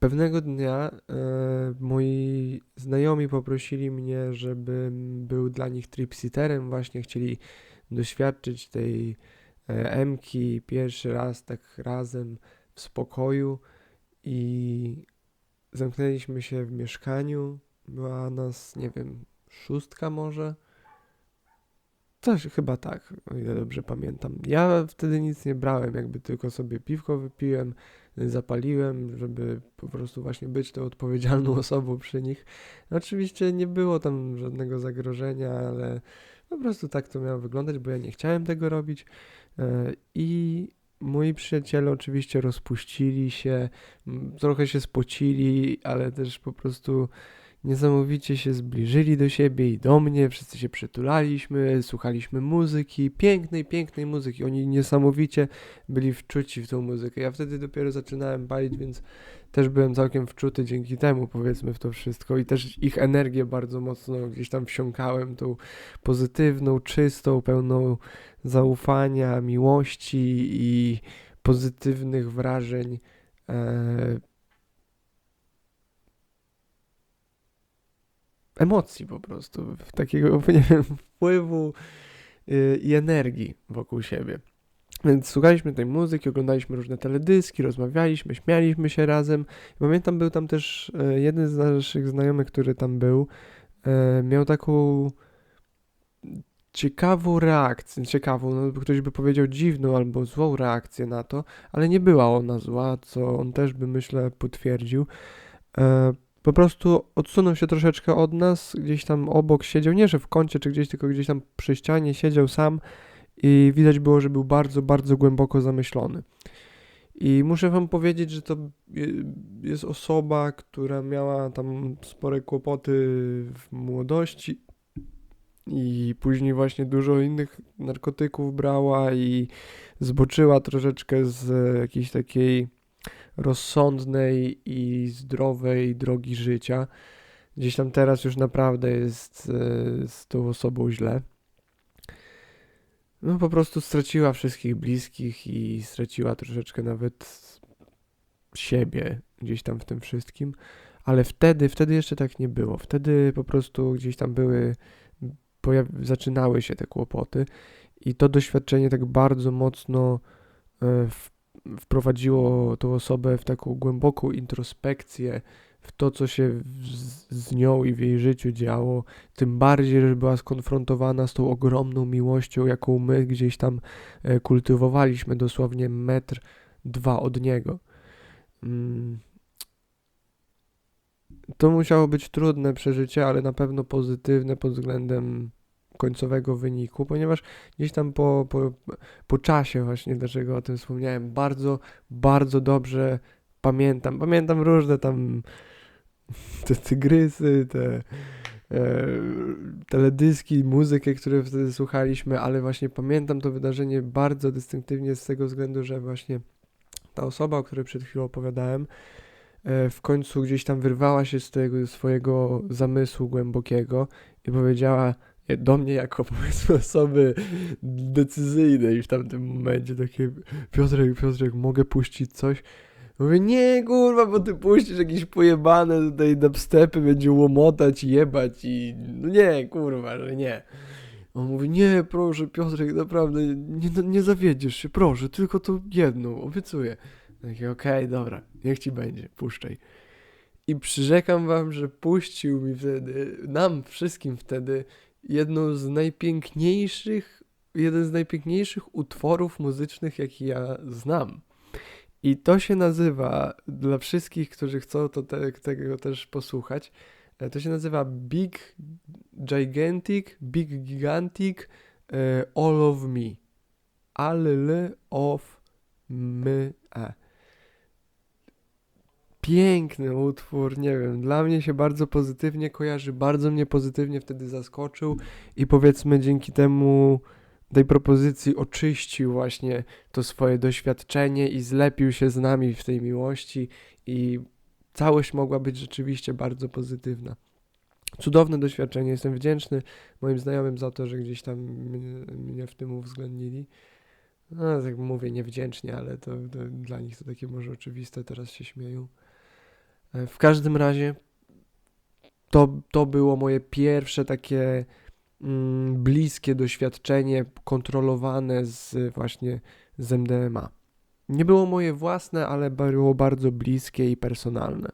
pewnego dnia e, moi znajomi poprosili mnie, żebym był dla nich tripsiterem. Właśnie chcieli doświadczyć tej e, Emki pierwszy raz tak razem w spokoju i zamknęliśmy się w mieszkaniu. Była nas, nie wiem, szóstka może. Coś chyba tak, o ile dobrze pamiętam. Ja wtedy nic nie brałem, jakby tylko sobie piwko wypiłem, zapaliłem, żeby po prostu właśnie być tą odpowiedzialną osobą przy nich. Oczywiście nie było tam żadnego zagrożenia, ale po prostu tak to miało wyglądać, bo ja nie chciałem tego robić. E, I moi przyjaciele oczywiście rozpuścili się, trochę się spocili, ale też po prostu niesamowicie się zbliżyli do siebie i do mnie, wszyscy się przytulaliśmy, słuchaliśmy muzyki, pięknej, pięknej muzyki. Oni niesamowicie byli wczuci w tą muzykę. Ja wtedy dopiero zaczynałem palić, więc też byłem całkiem wczuty dzięki temu, powiedzmy, w to wszystko i też ich energię bardzo mocno gdzieś tam wsiąkałem, tą pozytywną, czystą, pełną zaufania, miłości i pozytywnych wrażeń. E, emocji po prostu, takiego, nie wiem, wpływu yy, i energii wokół siebie. Więc słuchaliśmy tej muzyki, oglądaliśmy różne teledyski, rozmawialiśmy, śmialiśmy się razem. Pamiętam, był tam też e, jeden z naszych znajomych, który tam był, e, miał taką ciekawą reakcję, ciekawą, no, ktoś by powiedział dziwną albo złą reakcję na to, ale nie była ona zła, co on też by myślę potwierdził. Po prostu odsunął się troszeczkę od nas, gdzieś tam obok siedział, nie że w kącie czy gdzieś, tylko gdzieś tam przy ścianie siedział sam i widać było, że był bardzo, bardzo głęboko zamyślony. I muszę wam powiedzieć, że to jest osoba, która miała tam spore kłopoty w młodości i później właśnie dużo innych narkotyków brała i zboczyła troszeczkę z jakiejś takiej rozsądnej i zdrowej drogi życia. Gdzieś tam teraz już naprawdę jest e, z tą osobą źle. No po prostu straciła wszystkich bliskich i straciła troszeczkę nawet siebie gdzieś tam w tym wszystkim. Ale wtedy, wtedy jeszcze tak nie było. Wtedy po prostu gdzieś tam były, zaczynały się te kłopoty i to doświadczenie tak bardzo mocno e, wprowadziło tą osobę w taką głęboką introspekcję, w to, co się z, z, nią i w jej życiu działo, tym bardziej, że była skonfrontowana z tą ogromną miłością, jaką my gdzieś tam e, kultywowaliśmy, dosłownie metr, dwa od niego. Mm. To musiało być trudne przeżycie, ale na pewno pozytywne pod względem końcowego wyniku, ponieważ gdzieś tam po, po, po czasie właśnie, dlaczego o tym wspomniałem, bardzo, bardzo dobrze pamiętam. Pamiętam różne tam te tygrysy, te e, teledyski, muzykę, które wtedy słuchaliśmy, ale właśnie pamiętam to wydarzenie bardzo dystynktywnie z tego względu, że właśnie ta osoba, o której przed chwilą opowiadałem, e, w końcu gdzieś tam wyrwała się z tego swojego zamysłu głębokiego i powiedziała, do mnie jako powiedzmy osoby decyzyjnej w tamtym momencie takie Piotrek, Piotrek, mogę puścić coś? Mówię, nie kurwa, bo ty puścisz jakieś pojebane tutaj dubstepy, będzie łomotać, jebać i no nie, kurwa, że nie. On mówi, nie, proszę Piotrek, naprawdę, nie, no, nie zawiedziesz się, proszę, tylko to jedną, obiecuję. Takie, okej, okay, dobra, niech ci będzie, puszczaj. I przyrzekam wam, że puścił mi wtedy, nam wszystkim wtedy jedną z najpiękniejszych, jeden z najpiękniejszych utworów muzycznych, jaki ja znam. I to się nazywa, dla wszystkich, którzy chcą to te, tego też posłuchać, e, to się nazywa Big Gigantic, Big Gigantic uh, All of Me. All of Me. Piękny utwór, nie wiem, dla mnie się bardzo pozytywnie kojarzy, bardzo mnie pozytywnie wtedy zaskoczył i powiedzmy dzięki temu tej propozycji oczyścił właśnie to swoje doświadczenie i zlepił się z nami w tej miłości i całość mogła być rzeczywiście bardzo pozytywna. Cudowne doświadczenie, jestem wdzięczny moim znajomym za to, że gdzieś tam mnie, mnie w tym uwzględnili. No, tak mówię, niewdzięcznie, ale to, to, dla nich to takie może oczywiste, teraz się śmieją. E, W każdym razie to, to było moje pierwsze takie mm, bliskie doświadczenie kontrolowane z właśnie z MDMA. Nie było moje własne, ale było bardzo bliskie i personalne.